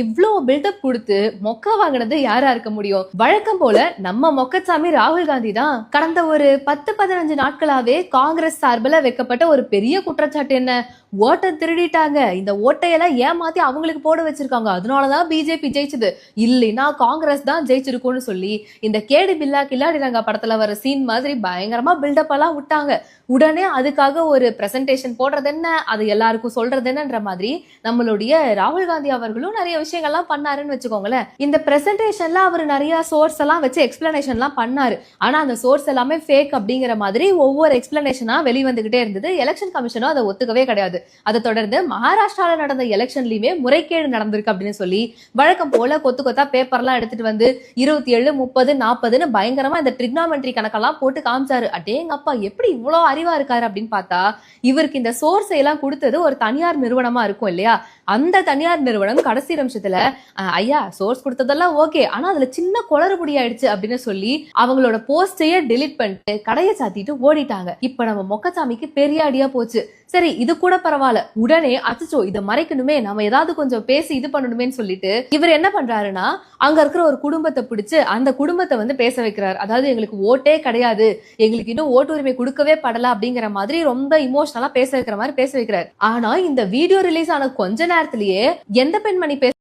இவ்ளோ பில்டப் கொடுத்து மொக்க வாங்கினது யாரா இருக்க முடியும்? வழக்கம் போல நம்ம மொக்கச்சாமி ராகுல் காந்தி தான் கடந்த ஒரு பத்து பதினஞ்சு நாட்களாவே காங்கிரஸ் சார்பில் வைக்கப்பட்ட ஒரு பெரிய குற்றச்சாட்டு என்ன? ஓட்டை திருடிட்டாங்க. இந்த ஓட்டையெல்லாம் ஏமாத்தி அவங்களுக்கு போட வச்சிருக்காங்க. அதனாலதான் பிஜேபி ஜெயிச்சது. இல்லைன்னா காங்கிரஸ் தான் ஜெயிச்சிருக்கும்னு சொல்லி இந்த கேடு பில்லா கில்லாடி ரங்கா படத்துல வர சீன் மாதிரி பயங்கரமா பில்டப் எல்லாம் விட்டாங்க. உடனே அதுக்காக ஒரு பிரசன்டேஷன் போடுறது என்ன அது எல்லாருக்கும் சொல்றது என்னன்ற மாதிரி நம்மளுடைய ராகுல் காந்தி அவர்களும் நிறைய விஷயங்கள்லாம் பண்ணாருன்னு வச்சுக்கோங்களேன். இந்த பிரசன்டேஷன்ல அவர் நிறைய சோர்ஸ் எல்லாம் வச்சு எக்ஸ்பிளனேஷன்லாம் பண்ணாரு. ஆனா அந்த சோர்ஸ் எல்லாமே ஃபேக் அப்படிங்கிற மாதிரி ஒவ்வொரு எக்ஸ்பிளனேஷனா வெளிவந்துகிட்டே இருந்தது. எலெக்ஷன் கமிஷனும் அதை ஒத்துக்கவே கிடையாது. அதை தொடர்ந்து மகாராஷ்டிரால நடந்த எலெக்ஷன்லயுமே முறைகேடு நடந்திருக்கு அப்படின்னு சொல்லி வழக்கம் போல கொத்து கொத்தா பேப்பர்லாம் எடுத்துட்டு வந்து இருபத்தி ஏழு முப்பது நாற்பதுன்னு பயங்கரமா இந்த ட்ரிக்னாமெண்ட்ரி கணக்கெல்லாம் போட்டு காமிச்சாரு. அடேங்கப்பா எப்படி இவ்வளோ அறிவா இருக்காரு அப்படின்னு பார்த்தா இவருக்கு இந்த சோர்ஸை எல்லாம் கொடுத்தது ஒரு தனியார் நிறுவனமா இருக்கும் இல்லையா? அந்த தனியார் நிறுவனம் கடைசி நிமிஷத்துல "அஹ், ஐயா சோர்ஸ் கொடுத்ததெல்லாம் ஓகே ஆனா அதுல சின்ன குளறுபடி ஆயிடுச்சு அப்படின்னு சொல்லி அவங்களோட போஸ்டையே டெலீட் பண்ணிட்டு கடையை சாத்திட்டு ஓடிட்டாங்க. இப்ப நம்ம மொக்கசாமிக்கு பெரிய அடியா போச்சு. சரி இது கூட பரவாயில்ல. உடனே அச்சோ இதை மறைக்கணுமே நம்ம ஏதாவது கொஞ்சம் பேசி இது பண்ணணுமேன்னு சொல்லிட்டு இவர் என்ன பண்றாருன்னா அங்க இருக்கிற ஒரு குடும்பத்தை பிடிச்சு அந்த குடும்பத்தை வந்து பேச வைக்கிறார். அதாவது எங்களுக்கு ஓட்டே கிடையாது. எங்களுக்கு இன்னும் ஓட்டு உரிமை கொடுக்கவே படல அப்படிங்கிற மாதிரி ரொம்ப இமோஷனலா பேச வைக்கிற மாதிரி பேச வைக்கிறார். ஆனா இந்த வீடியோ ரிலீஸ் ஆன கொஞ்ச நேரத்திலேயே எந்த பெண்மணி பேச